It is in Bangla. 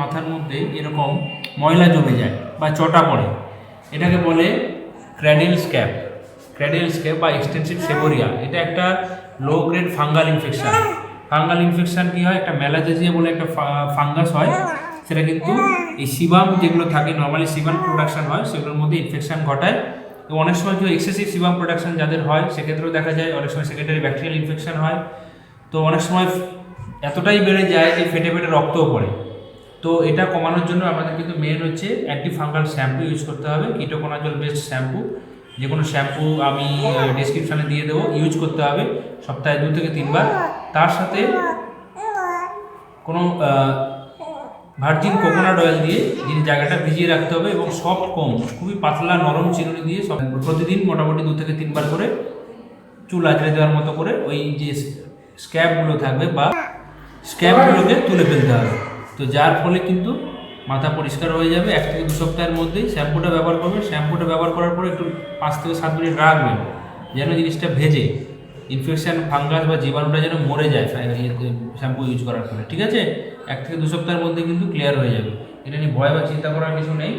মাথার মধ্যে এরকম ময়লা জমে যায় বা চটা পড়ে, এটাকে বলে ক্র্যাডেল স্ক্যাব ক্র্যাডেল স্ক্যাব বা এক্সটেন্সিভ সেবোরিয়া এটা একটা low grade fungal infection fungal infection কী হয়? একটা ম্যালাজেজিয়া বলে একটা ফাঙ্গাস হয়, সেটা কিন্তু এই সিবাম যেগুলো থাকে নর্মালি সিবাম প্রোডাকশন হয়, সেগুলোর মধ্যে ইনফেকশান ঘটায়। তো অনেক সময় কেউ এক্সেসিভ সিবাম প্রোডাকশন যাদের হয়, সেক্ষেত্রেও দেখা যায়, অনেক সময় সেকেন্ডারি ব্যাকটেরিয়াল ইনফেকশান হয়। তো অনেক সময় এতটাই বেড়ে যায় যে ফেটে ফেটে রক্তও পড়ে। তো এটা কমানোর জন্য আমাদের কিন্তু মেন হচ্ছে অ্যান্টি ফাঙ্গাল শ্যাম্পু ইউজ করতে হবে। কিটোকোনাজল বেস্ট শ্যাম্পু যে কোনো শ্যাম্পু আমি ডিসক্রিপশানে দিয়ে দেবো ইউজ করতে হবে সপ্তাহে দু থেকে তিনবার। তার সাথে কোনো ভার্জিন কোকোনাট অয়েল দিয়ে যিনি জায়গাটা ভিজিয়ে রাখতে হবে এবং সফট কম খুবই পাতলা নরম চিরুনি দিয়ে প্রতিদিন মোটামুটি দু থেকে তিনবার করে চুল আঁচড়ে দেওয়ার মতো করে ওই যে স্ক্যাবগুলো থাকবে বা স্ক্যাবগুলোকে তুলে ফেলতে হবে। তো যার ফলে কিন্তু মাথা পরিষ্কার হয়ে যাবে, এক থেকে দু সপ্তাহের মধ্যেই শ্যাম্পুটা ব্যবহার করবেন। শ্যাম্পুটা ব্যবহার করার পরে একটু পাঁচ থেকে সাত মিনিট রাখবেন, যেন জিনিসটা ভেজে ইনফেকশান ফাঙ্গাস বা জীবাণুটা যেন মরে যায় শ্যাম্পু ইউজ করার ফলে, ঠিক আছে? এক থেকে দু সপ্তাহের মধ্যে কিন্তু ক্লিয়ার হয়ে যাবে। এটা নিয়ে ভয় বা চিন্তা করার কিছু নেই।